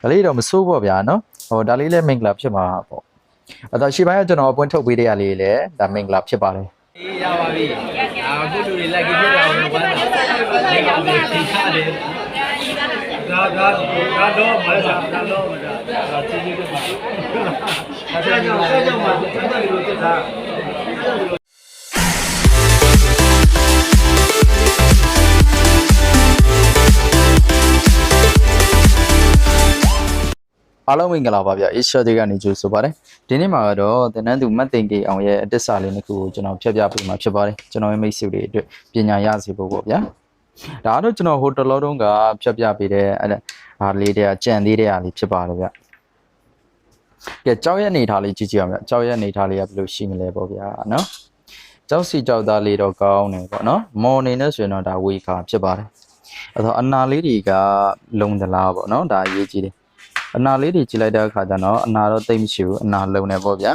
ဒါလေးတော့မဆိုးပေါ့ဗျာနော်ဟိုဒါလေးလည်းမင်္ဂလာဖြစ်မှာပေါ့အဲ့တော့ရှေ့ပိုင်းကကျွန်တော်အပွင့်ထုတ်ပေးတဲ့ရလေးလည်းဒါမင်္ဂလာဖြစ်ပါတယ်အေးရပါပြီအာအခုလူတွေလက်ကဖြစ်တာကိုဝမ်းသာလက်ကောင်တွေထိခါတယ်ဒါဒါဒါတော့မလားဒါတော့မလားဒါချင်းချင်းပါဒါကြောင့်ဆက်ကြောင့်မှာတက်တယ်လို့တက်တာအားလုံး မင်္ဂလာပါဗျအေရှာဒေကနေကြိုဆိုပါတယ်ဒီနေ့မှာတော့သင်တန်းသူမတ်သိန်ကေအောင်ရဲ့အတ္တစာလေးတစ်ခုကိုကျွန်တော်ဖြတ်ပြပေးမှာဖြစ်ပါတယ်ကျွန်တော်ရဲ့မိတ်ဆွေတွေအတွက်ပညာရစေဖို့ပေါ့ဗျာဒါကတော့ကျွန်တော်ဟိုတလောတုန်းကဖြတ်ပြပေးတဲ့အဲ့ဒါအားလေးတွေကကြံသေးတဲ့အားလေးဖြစ်ပါတယ်ဗျကဲကြောက်ရဲ့အနေထားလေးကြည့်ကြည့်အောင်ဗျကြောက်ရဲ့အနေထားလေးကဘယ်လိုရှိမလဲပေါ့ဗျာနော်ကြောက်စီကြောက်သားလေးတော့ကောင်းတယ်ပေါ့နော်မော်နေနဲ့ဆိုရင်တော့ဒါဝေခါဖြစ်ပါတယ်အဲ့တော့အနာလေးတွေကလုံသလားပေါ့နော်ဒါအရေးကြီးတယ် အနာလေးတွေကြည့်လိုက်တဲ့အခါကျတော့အနာတော့တိတ်မရှိဘူးအနာလုံနေပေါ့ဗျာ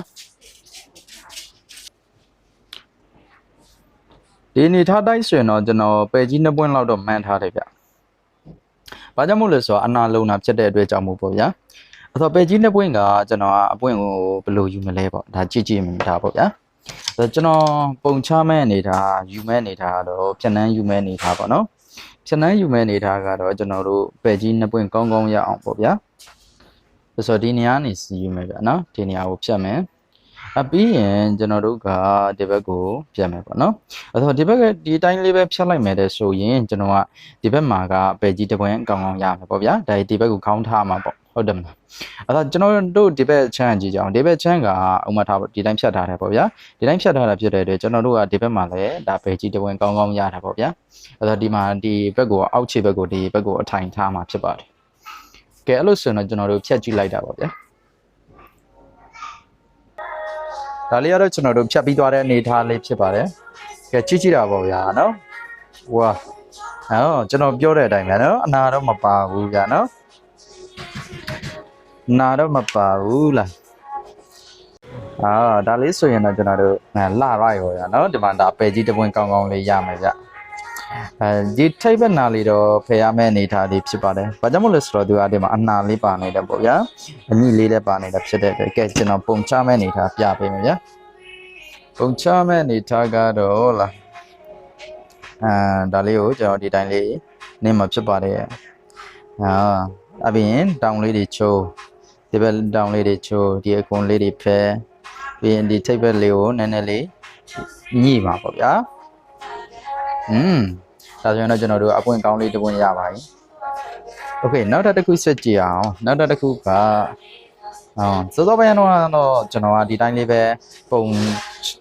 ဒီအနေထားတိုက်ဆိုရင်တော့ကျွန်တော်ပယ်ကြီးနှစ်ပွင့်လောက်တော့မှန်းထားတယ်ဗျ။ဘာကြောင့်မို့လဲဆိုတော့အနာလုံတာဖြစ်တဲ့အတွက်ကြောင့်မို့ပေါ့ဗျာ။အဲ့တော့ပယ်ကြီးနှစ်ပွင့်ကကျွန်တော်ကအပွင့်ကိုဘယ်လိုယူမလဲပေါ့ဒါကြည့်ကြည့်မှဒါပေါ့ဗျာ။အဲ့တော့ကျွန်တော်ပုံချမဲ့အနေထားယူမဲ့အနေထားကတော့ဖြဏန်းယူမဲ့အနေထားပေါ့နော်။ဖြဏန်းယူမဲ့အနေထားကတော့ကျွန်တော်တို့ပယ်ကြီးနှစ်ပွင့်ကောင်းကောင်းရအောင်ပေါ့ဗျာ။ ဆိုတော့ဒီနေရာနေစီယူမယ်ဗျာနော်ဒီနေရာကိုဖြတ်မယ်အပြီးရင်ကျွန်တော်တို့ကဒီဘက်ကိုဖြတ်မယ်ပေါ့နော်အဲ့တော့ဒီဘက်ကဒီတိုင်းလေးပဲဖြတ်လိုက်မယ်တဲ့ဆိုရင်ကျွန်တော်ကဒီဘက်မှာကပယ်ကြီးတစ်ပွင့်အကောင်ကောင်ရမယ်ပေါ့ဗျာဒါဒီဘက်ကိုခေါင်းထားမှာပေါ့ဟုတ်တယ်မလားအဲ့တော့ကျွန်တော်တို့ဒီဘက်ချမ်းကြည့်ကြအောင်ဒီဘက်ချမ်းကအုံမထားပေါ့ဒီတိုင်းဖြတ်ထားတယ်ပေါ့ဗျာဒီတိုင်းဖြတ်ထားတာဖြစ်တဲ့အတွက်ကျွန်တော်တို့ကဒီဘက်မှာလည်းဒါပယ်ကြီးတစ်ပွင့်ကောင်းကောင်းရတာပေါ့ဗျာအဲ့တော့ဒီမှာဒီဘက်ကိုအောက်ခြေဘက်ကိုဒီဘက်ကိုအထိုင်ထားမှာဖြစ်ပါတယ် ကဲအဲ့လို့ဆိုရင်တော့ကျွန်တော်တို့ဖြတ်ကြည့်လိုက်တာပါဗျာဒါလေးကတော့ကျွန်တော်တို့ဖြတ်ပြီးသွားတဲ့အနေအထားလေးဖြစ်ပါတယ်ကဲကြည့်ကြည့်တာပေါ့ဗျာနော်ဝါဟောကျွန်တော်ပြောတဲ့အတိုင်းပဲနော်အနာတော့မပါဘူးဗျာနော်အနာတော့မပါဘူးလားအာဒါလေးဆိုရင်တော့ကျွန်တော်တို့အဲလှရိုက်ရောဗျာနော်ဒီမှာဒါပယ်ကြီးတစ်ပွင့်ကောင်းကောင်းလေးရမယ်ဗျ အဲဒီထိပ်ဘက်နာလေးတော့ဖယ်ရမယ့်အနေအထားလေးဖြစ်ပါတယ်။ဘာကြောင့်မို့လဲဆိုတော့သူကဒီမှာအနာလေးပါနေတယ်ပေါ့ဗျာ။အညိလေးလည်းပါနေတာဖြစ်တဲ့အတွက်ကဲကျွန်တော်ပုံချမယ့်အနေအထားပြပေးမယ်ဗျာ။ပုံချမယ့်အနေအထားကတော့လာအာဒါလေးကိုကျွန်တော်ဒီတိုင်းလေးနင်းမှာဖြစ်ပါတယ်။အာအပြင်တောင်လေးတွေချိုးဒီဘက်တောင်လေးတွေချိုးဒီအကွန်လေးတွေဖယ်ပြီးရင်ဒီထိပ်ဘက်လေးကိုနည်းနည်းလေးညှိပါပေါ့ဗျာ။ อืมဒါဆိုရင်တော့ကျွန်တော်တို့အပွင့်ကောင်းလေးတစ်ပွင့်ရပါပြီ။ Okay နောက်ထပ်တစ်ခုဆက်ကြည့်အောင်နောက်ထပ်တစ်ခုကအော်စောစောပိုင်းကတော့ကျွန်တော်ကဒီတိုင်းလေးပဲပုံ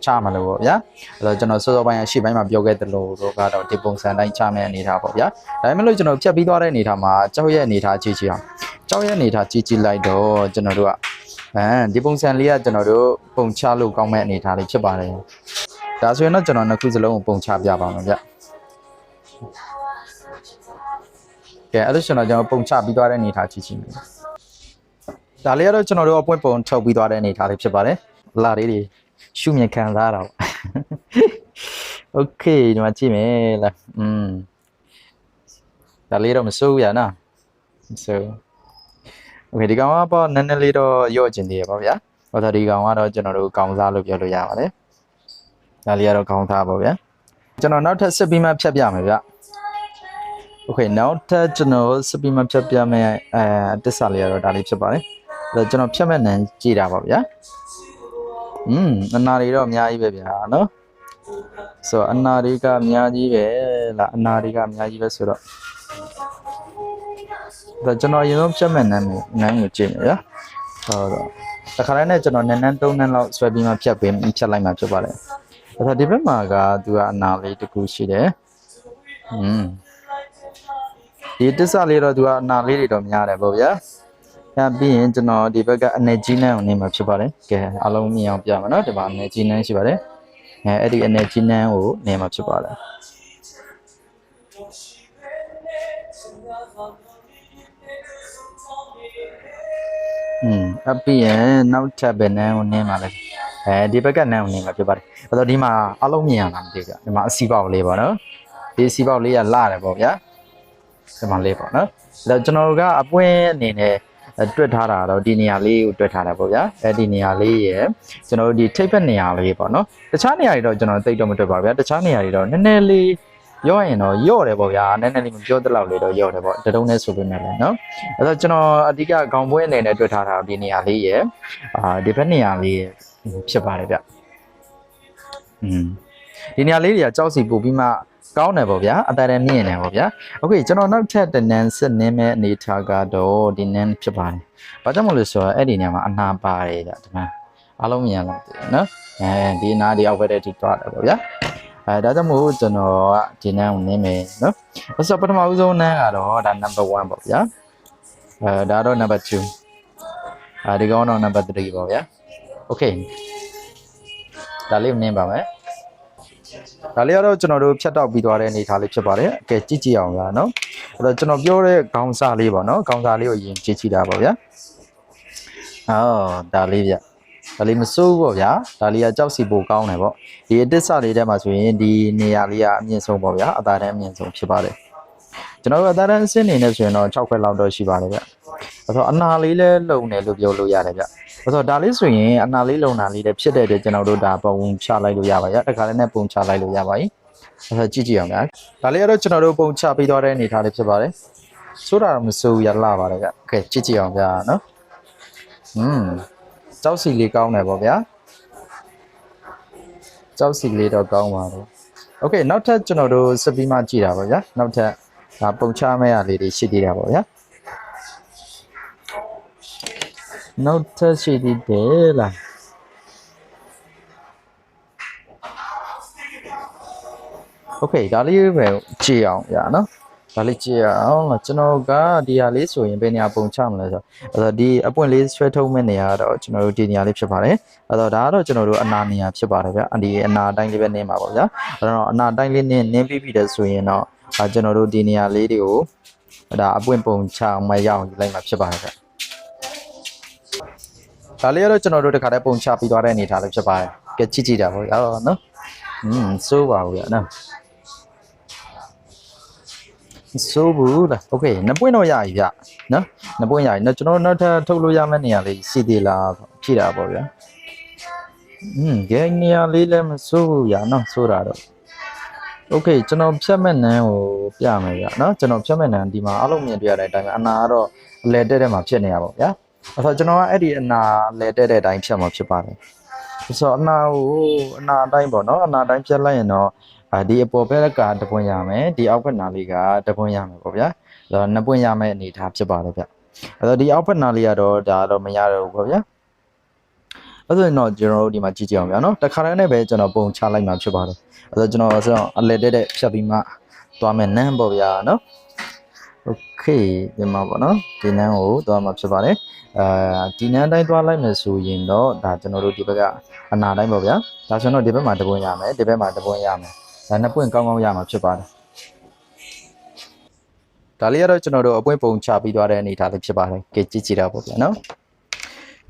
ချမှာလို့ပေါ့ဗျာအဲ့တော့ကျွန်တော်စောစောပိုင်းအရှိပိုင်းမှာပြောခဲ့သလိုတော့ကတော့ဒီပုံစံတိုင်းချမယ့်အနေထားပေါ့ဗျာဒါပေမဲ့လို့ကျွန်တော်ဖြတ်ပြီးသွားတဲ့အနေထားမှာကြောက်ရဲ့အနေထားကြည့်ကြည့်အောင်ကြောက်ရဲ့အနေထားကြည့်ကြည့်လိုက်တော့ကျွန်တော်တို့ကအဲဒီပုံစံလေးကကျွန်တော်တို့ပုံချလို့ကောင်းမဲ့အနေထားလေးဖြစ်ပါတယ်ဒါဆိုရင်တော့ကျွန်တော်နှစ်ခုစလုံးကိုပုံချပြပါမယ်ဗျ ကဲအဲ့ဒါဆိုတော့ကျွန်တော်ပုံချပြီးသွားတဲ့အနေထားကြည့်ကြည့်မယ်ဒါလေးကတော့ကျွန်တော်တို့အပွင့်ပုံထုတ်ပြီးသွားတဲ့အနေထားလေးဖြစ်ပါတယ်လာလေးတွေရှုမြင်ခံစားတာပေါ့ Okay ဒီမှာကြည့်မယ်လားอืมဒါလေးတော့မစိုးဘူးရနော်မစိုး Okay ဒီကောင်ကပေါ့နည်းနည်းလေးတော့ရော့ကျင်သေးရပါဗျာဟောဒါဒီကောင်ကတော့ကျွန်တော်တို့ကောင်းစားလို့ပြောလို့ရပါတယ်ဒါလေးကတော့ကောင်းစားပါဗျာကျွန်တော်နောက်ထပ်စစ်ပြီးမှဖြတ်ပြမယ်ဗျ Okay နောက်ထပ်ကျွန်တော်စစ်ပြီးမှဖြတ်ပြမယ်အဲတစ္ဆာလေးကတော့ဒါလေးဖြစ်ပါတယ်အဲ့တော့ကျွန်တော်ဖြတ်မဲ့နန်းကြည့်တာပါဗျာอืมအနာတွေတော့အများကြီးပဲဗျာနော်ဆိုတော့အနာတွေကအများကြီးပဲလားအနာတွေကအများကြီးပဲဆိုတော့ဒါကျွန်တော်အရင်ဆုံးဖြတ်မဲ့နန်းကိုနန်းကိုကြည့်မယ်ဗျာဟုတ်တော့တခါတည်းနဲ့ကျွန်တော်နန်းနန်းသုံးနန်းလောက်ဆွဲပြီးမှဖြတ်ပေးဖြတ်လိုက်မှဖြစ်ပါတယ်ဒါဆိုဒီဘက်မှာကသူကအနာလေးတစ်ခုရှိတယ်อืม ဒီတစ္ဆလေးတော့သူကအနာလေးတွေတော့များတယ်ပေါ့ဗျာ။အဲပြီးရင်ကျွန်တော်ဒီဘက်ကအနယ်ကြီးနန်းကိုနေမှာဖြစ်ပါတယ်။ကဲအားလုံးမြင်အောင်ပြမယ်နော်ဒီမှာအနေကြီးနန်းရှိပါတယ်။အဲအဲ့ဒီအနေကြီးနန်းကိုနေမှာဖြစ်ပါတယ်။อืมအပြီးရင်နောက်ထပ်ဘယ်နန်းကိုနေမှာလဲ။အဲဒီဘက်ကနန်းကိုနေမှာဖြစ်ပါတယ်။အဲ့တော့ဒီမှာအားလုံးမြင်ရလားမသိဘူးဗျ။ဒီမှာအစီပေါက်လေးပါနော်။ဒီအစီပေါက်လေးကလာတယ်ပေါ့ဗျာ။ ဒီမှာလေးပေါ့နော်။ဒါကျွန်တော်တို့ကအပွင့်အနေနဲ့အဲတွက်ထားတာတော့ဒီနေရာလေးကိုတွက်ထားတာပေါ့ဗျာအဲဒီနေရာလေးရယ်ကျွန်တော်တို့ဒီထိပ်ဘက်နေရာလေးပေါ့နော်တခြားနေရာတွေတော့ကျွန်တော်သိတော့မတွက်ပါဘူးဗျာတခြားနေရာတွေတော့နည်းနည်းလေးရော့ရင်တော့ရော့တယ်ပေါ့ဗျာနည်းနည်းလေးမပြောတလောက်လေးတော့ရော့တယ်ပေါ့တတုံးနဲ့ဆိုပေမဲ့လည်းနော်အဲ့တော့ကျွန်တော်အဓိကခေါင်းပွဲအနေနဲ့တွက်ထားတာဒီနေရာလေးရယ်အာဒီဘက်နေရာလေးရယ်ဖြစ်ပါတယ်ဗျอืมဒီနေရာလေးတွေကကြောက်စီပို့ပြီးမှ ကောင်းတယ်ပေါ့ဗျာအတရမြင့်နေပေါ့ဗျာโอเคကျွန်တော်နောက်ထပ်တနန်းစစ်နင်းမဲ့အနေထားကတော့ဒီနန်းဖြစ်ပါတယ်ဘာကြောင့်မလို့ဆိုတော့အဲ့ဒီနေရာမှာအနာပါတယ်ဗျဒီမှာအားလုံးမြင်ရလို့နော်အဲဒီအနာဒီအောက်ဘက်တည်းထိသွားတယ်ပေါ့ဗျာအဲဒါကြောင့်မို့ကျွန်တော်ကဒီနန်းကိုနင်းမယ်နော်အဲ့ဆိုပထမဦးဆုံးနန်းကတော့ဒါ number 1ပေါ့ဗျာအဲဒါတော့ number 2အဲဒီကောင်တော့ number 3ပေါ့ဗျာโอเคဒါလေးကိုနင်းပါမယ် ဒါလေးကတော့ကျွန်တော်တို့ဖြတ်တောက်ပြီးသွားတဲ့အနေအထားလေးဖြစ်ပါတယ်။အကဲကြည့်ကြည့်အောင်ဗျာနော်။အဲ့တော့ကျွန်တော်ပြောတဲ့ခေါင်းစားလေးပေါ့နော်။ခေါင်းစားလေးကိုအရင်ကြည့်ကြည့်တာပေါ့ဗျာ။အော်ဒါလေးဗျ။ဒါလေးမစိုးဘူးပေါ့ဗျာ။ဒါလေးကကြောက်စီပိုကောင်းတယ်ပေါ့။ဒီအတစ်စလေးထဲမှာဆိုရင်ဒီနေရာလေးကအမြင့်ဆုံးပေါ့ဗျာ။အသာတန်းအမြင့်ဆုံးဖြစ်ပါတယ်။ကျွန်တော်တို့အသာတန်းအဆင့်နေနဲ့ဆိုရင်တော့6ခွက်လောက်တော့ရှိပါတယ်ဗျ။ အဲ့တော့အနာလေးလည်းလုံတယ်လို့ပြောလို့ရတယ်ဗျ။အဲ့တော့ဒါလေးဆိုရင်အနာလေးလုံတာလေးလည်းဖြစ်တဲ့အတွက်ကျွန်တော်တို့ဒါပုံချလိုက်လို့ရပါရဲ့။တခါလည်းနဲ့ပုံချလိုက်လို့ရပါပြီ။အဲ့တော့ကြည့်ကြည့်အောင်ဗျာ။ဒါလေးကတော့ကျွန်တော်တို့ပုံချပြီးသွားတဲ့အနေအထားလေးဖြစ်ပါတယ်။ဆိုတာတော့မစိုးဘူးရလာပါတယ်ဗျ။โอเคကြည့်ကြည့်အောင်ဗျာနော်။อืมကြောက်စီလေးကောင်းတယ်ပေါ့ဗျာ။ကြောက်စီလေးတော့ကောင်းပါတယ်။โอเคနောက်ထပ်ကျွန်တော်တို့စပီးမှကြည့်တာပေါ့ဗျာ။နောက်ထပ်ဒါပုံချမဲ့ရလေးတွေရှိသေးတာပေါ့ဗျာ။ နောက်ထပ်ရှိသေးတယ်လား။ Okay ဒါလေးပဲကြည့်အောင်ဗျာနော်ဒါလေးကြည့်အောင်လားကျွန်တော်ကဒီဟာလေးဆိုရင်ဘယ်နေရာပုံချမလဲဆိုတော့အဲ့တော့ဒီအပွင့်လေးဆွဲထုတ်မဲ့နေရာကတော့ကျွန်တော်တို့ဒီနေရာလေးဖြစ်ပါတယ်အဲ့တော့ဒါကတော့ကျွန်တော်တို့အနာနေရာဖြစ်ပါတယ်ဗျာဒီအနာအတိုင်းလေးပဲနင်းပါပေါ့ဗျာအဲ့တော့အနာအတိုင်းလေးနင်းနင်းပြီးပြီတဲ့ဆိုရင်တော့ဒါကျွန်တော်တို့ဒီနေရာလေးတွေကိုဒါအပွင့်ပုံချအောင်မရအောင်ယူလိုက်မှာဖြစ်ပါတယ်ဗျာ ဒါလေးကတော့ကျွန်တော်တို့တခါတည်းပုံချပြီးသွားတဲ့အနေထားလေးဖြစ်ပါတယ်ကဲကြည့်ကြည့်တာပေါ့ဗျာနော်อืมစိုးပါဘူးဗျာနော် ဆိုးဘူးလားโอเคနှစ်ပွင့်တော့ရပြီဗျနော်နှစ်ပွင့်ရပြီနော်ကျွန်တော်နောက်ထပ်ထုတ်လို့ရမယ့်နေရာလေးရှိသေးလားဖြည့်တာပေါ့ဗျာอืมဂိမ်းနေရာလေးလည်းမဆိုးဘူးဗျာနော်ဆိုးတာတော့โอเคကျွန်တော်ဖြတ်မဲ့နန်းကိုပြမယ်ဗျာနော်ကျွန်တော်ဖြတ်မဲ့နန်းဒီမှာအလုံးမြင်တွေ့ရတဲ့အတိုင်းပဲအနာကတော့အလဲတက်တဲ့မှာဖြစ်နေရပါဗျာ အဲ့တော့ကျွန်တော်ကအဲ့ဒီအနာလဲတက်တဲ့အတိုင်းဖြတ်မှာဖြစ်ပါတယ်ဆိုတော့အနာကိုအနာအတိုင်းပေါ့နော်အနာအတိုင်းဖြတ်လိုက်ရင်တော့အာဒီအပေါ်ဘက်ကတပွင့်ရမယ်ဒီအောက်ဘက်နာလေးကတပွင့်ရမယ်ပေါ့ဗျာအဲ့တော့နှစ်ပွင့်ရမယ့်အနေအထားဖြစ်ပါတယ်ဗျအဲ့တော့ဒီအောက်ဘက်နာလေးကတော့ဒါတော့မရတော့ဘူးပေါ့ဗျာအဲ့ဆိုရင်တော့ကျွန်တော်တို့ဒီမှာကြည့်ကြည့်အောင်ဗျာနော်တခါတည်းနဲ့ပဲကျွန်တော်ပုံချလိုက်မှာဖြစ်ပါတယ်အဲ့တော့ကျွန်တော်ဆိုတော့အလဲတက်တဲ့ဖြတ်ပြီးမှသွားမယ်နန်းပေါ့ဗျာနော်โอเคဒီမှာပေါ့နော်ဒီနန်းကိုသွားမှာဖြစ်ပါတယ် အဲဒီနန်းတိုင်းသွားလိုက်မယ်ဆိုရင်တော့ဒါကျွန်တော်တို့ဒီဘက်ကအနာတိုင်းပေါ့ဗျာဒါဆိုတော့ဒီဘက်မှာတပွင့်ရမယ်ဒီဘက်မှာတပွင့်ရမယ်ဒါနှစ်ပွင့်ကောင်းကောင်းရမှာဖြစ်ပါတယ်ဒါလေးကတော့ကျွန်တော်တို့အပွင့်ပုံချပြီးသွားတဲ့အနေအထားလေးဖြစ်ပါတယ်ကဲကြည့်ကြည့်တာပေါ့ဗျာနော်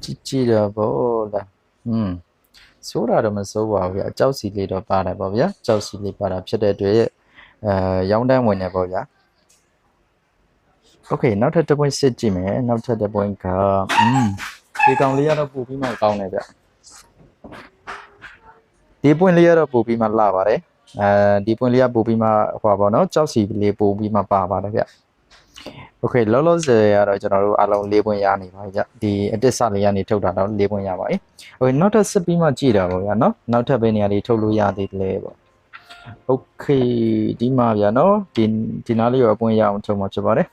ကြည့်ကြည့်တော့ဗောလားอืมစိုးတာတော့မစိုးပါဘူးဗျာကြောက်စီလေးတော့ပါတယ်ပေါ့ဗျာကြောက်စီလေးပါတာဖြစ်တဲ့အတွက်အဲရောင်းတန်းဝင်နေပေါ့ဗျာ Okay နောက်ထပ်တစ်ပွင့်စစ်ကြည့်မယ်နောက်ထပ်တစ်ပွင့်ကอืมဒီကောင်လေးကတော့ပို့ပြီးမှကောင်းတယ်ဗျဒီပွင့်လေးကတော့ပို့ပြီးမှလှပါတယ်အဲဒီပွင့်လေးကပို့ပြီးမှဟိုပါပေါ့နော်ကြောက်စီလေးပို့ပြီးမှပါပါတယ်ဗျ Okay လောလောဆယ်ကတော့ကျွန်တော်တို့အလုံး၄ပွင့်ရနေပါပြီဗျဒီအတစ်စလေးကနေထုတ်တာတော့၄ပွင့်ရပါပြီ Okay နောက်ထပ်စစ်ပြီးမှကြည့်တာပေါ့ဗျာနော်နောက်ထပ်ဘယ်နေရာလေးထုတ်လို့ရသေးတယ်လဲပေါ့ Okay ဒီမှာဗျာနော်ဒီဒီနားလေးရောအပွင့်ရအောင်ထုတ်မှာဖြစ်ပါတယ်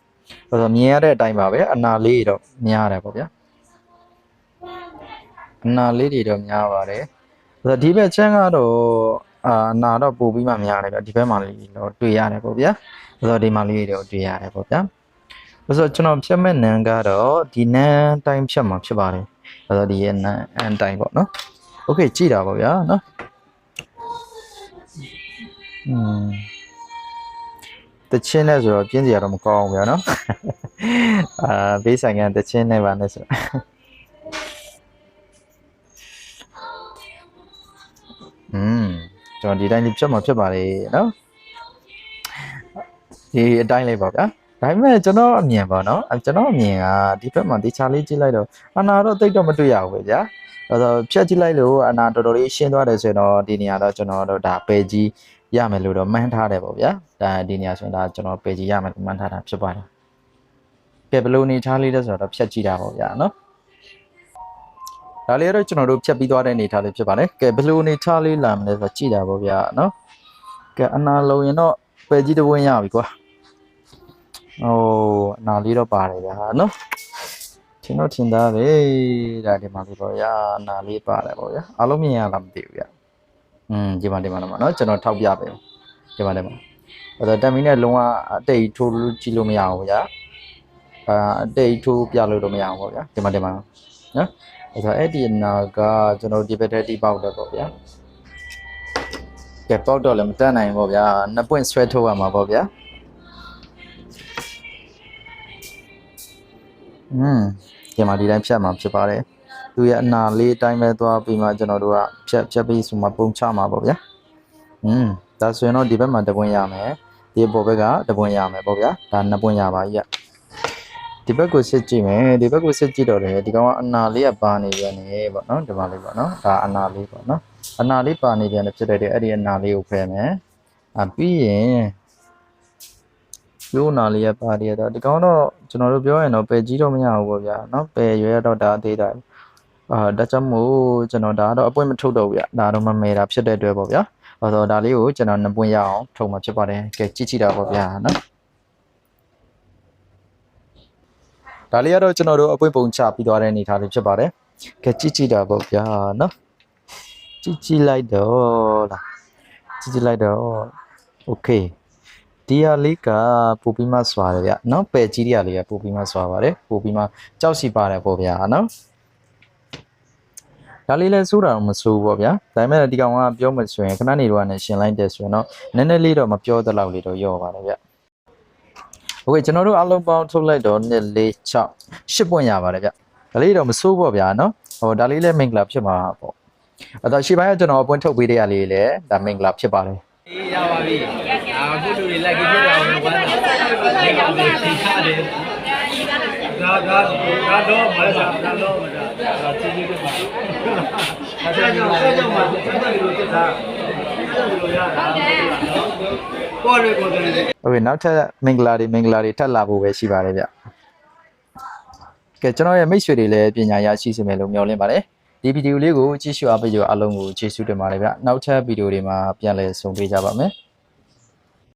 ဆိုတော့မြင်ရတဲ့အတိုင်းပါပဲအနာလေးတွေတော့များတယ်ပေါ့ဗျာအနာလေးတွေတော့များပါတယ်ဆိုတော့ဒီဘက်ချမ်းကတော့အာအနာတော့ပို့ပြီးမှများတယ်ဗျဒီဘက်မှာလေးတော့တွေ့ရတယ်ပေါ့ဗျာဆိုတော့ဒီမှာလေးတွေတော့တွေ့ရတယ်ပေါ့ဗျာဆိုတော့ကျွန်တော်ဖြတ်မဲ့နန်းကတော့ဒီနန်းတိုင်းဖြတ်မှာဖြစ်ပါတယ်ဆိုတော့ဒီရဲ့နန်းအန်တိုင်းပေါ့နော်โอเคကြည့်တာပေါ့ဗျာနော်อืม တချင်းနဲ့ဆိုတော့ပြင်းစီရတော့မကောင်းဘူးဗျာနော်အာဘေးဆိုင်ကတချင်းနဲ့ပါနဲ့ဆိုอืมကျွန်တော်ဒီတိုင်းလေးဖြတ်မှာဖြစ်ပါလေနော်ဒီအတိုင်းလေးပါဗျာဒါပေမဲ့ကျွန်တော်အမြင်ပေါ့နော်အဲကျွန်တော်အမြင်ကဒီဘက်မှာတေချာလေးကြည့်လိုက်တော့အနာတော့တိတ်တော့မတွေ့ရဘူးပဲဗျာအဲတော့ဖြတ်ကြည့်လိုက်လို့အနာတော်တော်လေးရှင်းသွားတယ်ဆိုရင်တော့ဒီနေရာတော့ကျွန်တော်တို့ဒါပေကြီး ရမယ်လို့တော့မှန်းထားတယ်ပေါ့ဗျာဒါဒီနေရာဆိုရင်ဒါကျွန်တော်ပေကြီးရမယ်လို့မှန်းထားတာဖြစ်ပါတယ်ကဲဘယ်လိုအနေထားလေးလဲဆိုတော့ဖြတ်ကြည့်တာပေါ့ဗျာနော်ဒါလေးတော့ကျွန်တော်တို့ဖြတ်ပြီးသွားတဲ့အနေထားလေးဖြစ်ပါတယ်ကဲဘယ်လိုအနေထားလေးလာမလဲဆိုတော့ကြည့်တာပေါ့ဗျာနော်ကဲအနာလုံးရင်တော့ပေကြီးတစ်ပွင့်ရပြီကွာဟိုအနာလေးတော့ပါတယ်ဗျာနော်ထင်တော့ထင်သားပဲဒါဒီမှာလေးပေါ့ဗျာအနာလေးပါတယ်ပေါ့ဗျာအားလုံးမြင်ရလားမသိဘူးဗျာ อืมဒီမှာဒီမှာနော်ကျွန်တော်ထောက်ပြပေးဒီမှာဒီမှာအဲ့တော့တက်မီနဲ့လုံးဝအတိတ်ထိုးလို့ကြည့်လို့မရဘူးဗျာအာအတိတ်ထိုးပြလို့တော့မရဘူးပေါ့ဗျာဒီမှာဒီမှာနော်အဲ့တော့အဲ့ဒီအနာကကျွန်တော်ဒီဘက်ထဲတိပေါက်တယ်ပေါ့ဗျာကဲပေါက်တော့လည်းမတက်နိုင်ဘူးပေါ့ဗျာနှစ်ပွင့်ဆွဲထုတ်ရမှာပေါ့ဗျာ อืมဒီမှာဒီတိုင်းဖြတ်မှာဖြစ်ပါတယ် သူရဲ့အနာလေးအတိုင်းပဲသွားပြီးမှကျွန်တော်တို့ကဖြတ်ဖြတ်ပြီးဆိုမှပုံချမှာပေါ့ဗျာอืมဒါဆိုရင်တော့ဒီဘက်မှာတစ်ပွင့်ရမယ်ဒီဘောဘက်ကတစ်ပွင့်ရမယ်ပေါ့ဗျာဒါနှစ်ပွင့်ရပါကြီးကဒီဘက်ကိုစစ်ကြည့်မယ်ဒီဘက်ကိုစစ်ကြည့်တော့တယ်ဒီကောင်ကအနာလေးကပါနေပြန်နေပေါ့နော်ဒီမှာလေးပေါ့နော်ဒါအနာလေးပေါ့နော်အနာလေးပါနေပြန်တယ်ဖြစ်တဲ့အဲ့ဒီအနာလေးကိုဖယ်မယ်အပြီးရင် လို့နာလေးရပါတယ်တော့ဒီကောင်တော့ကျွန်တော်တို့ပြောရင်တော့ပယ်ကြီးတော့မရဘူးပေါ့ဗျာเนาะပယ်ရွယ်တော့ဒါအသေးတာ အာဒါကြောင့်မို့ကျွန်တော်ဒါကတော့အပွင့်မထုတ်တော့ဘူးဗျဒါတော့မမဲတာဖြစ်တဲ့အတွက်ပေါ့ဗျာဟောတော့ဒါလေးကိုကျွန်တော်နှစ်ပွင့်ရအောင်ထုတ်မှာဖြစ်ပါတယ်ကဲကြည့်ကြည့်တာပေါ့ဗျာเนาะဒါလေးကတော့ကျွန်တော်တို့အပွင့်ပုံချပြီးသွားတဲ့အနေထားလေးဖြစ်ပါတယ်ကဲကြည့်ကြည့်တာပေါ့ဗျာเนาะကြည့်ကြည့်လိုက်တော့လားကြည့်ကြည့်လိုက်တော့โอเค ဒီဟာလေးကပူပြီးမှစွာတယ်ဗျနော်ပယ်ကြီးတွေကလေးကပူပြီးမှစွာပါတယ်ပူပြီးမှကြောက်စီပါတယ်ပေါ့ဗျာနော် ဒါလေးလဲစိုးတာတော့မစိုးဘူးပေါ့ဗျာဒါပေမဲ့ဒီကောင်ကပြောမှဆိုရင်ခဏနေတော့နဲ့ရှင်လိုက်တယ်ဆိုရင်တော့နည်းနည်းလေးတော့မပြောတလောက်လေးတော့ရော့ပါတယ်ဗျโอเคကျွန်တော်တို့အလုံးပေါင်းထုတ်လိုက်တော့1 4 6 8ပွင့်ရပါတယ်ဗျဒါလေးတော့မစိုးပေါ့ဗျာနော်ဟိုဒါလေးလဲမင်္ဂလာဖြစ်မှာပေါ့အဲ့တော့ရှေ့ပိုင်းကကျွန်တော်အပွင့်ထုတ်ပေးတဲ့ရလေးလဲဒါမင်္ဂလာဖြစ်ပါတယ် အေးရပါပြီအာအခုလူတွေလက်ကြီးဖြစ်အောင်ဝမ်းသာလက်ကောက်တွေထိရတယ် ဒါဒါဒါတော့မလားဒါတော့မလားဒါချင်းချင်းတက်ပါအဲ့ဒါကြောင့်အဲ့ကြောင့်မှစက်တက်လို့တက်တာဟုတ်တယ်ကိုယ်တွေကိုယ်တွေဟုတ်ပြီနောက်ထပ်မင်္ဂလာတွေမင်္ဂလာတွေထပ်လာဖို့ပဲရှိပါတယ်ဗျကဲကျွန်တော်ရဲ့မိတ်ဆွေတွေလည်းပညာရရှိစေမယ်လို့မျှော်လင့်ပါတယ်ဒီဗီဒီယိုလေးကိုကြည့်ရှုအားပေးကြအားလုံးကိုကျေးဇူးတင်ပါတယ်ဗျနောက်ထပ်ဗီဒီယိုတွေမှာပြန်လည်ဆုံတွေ့ကြပါမယ်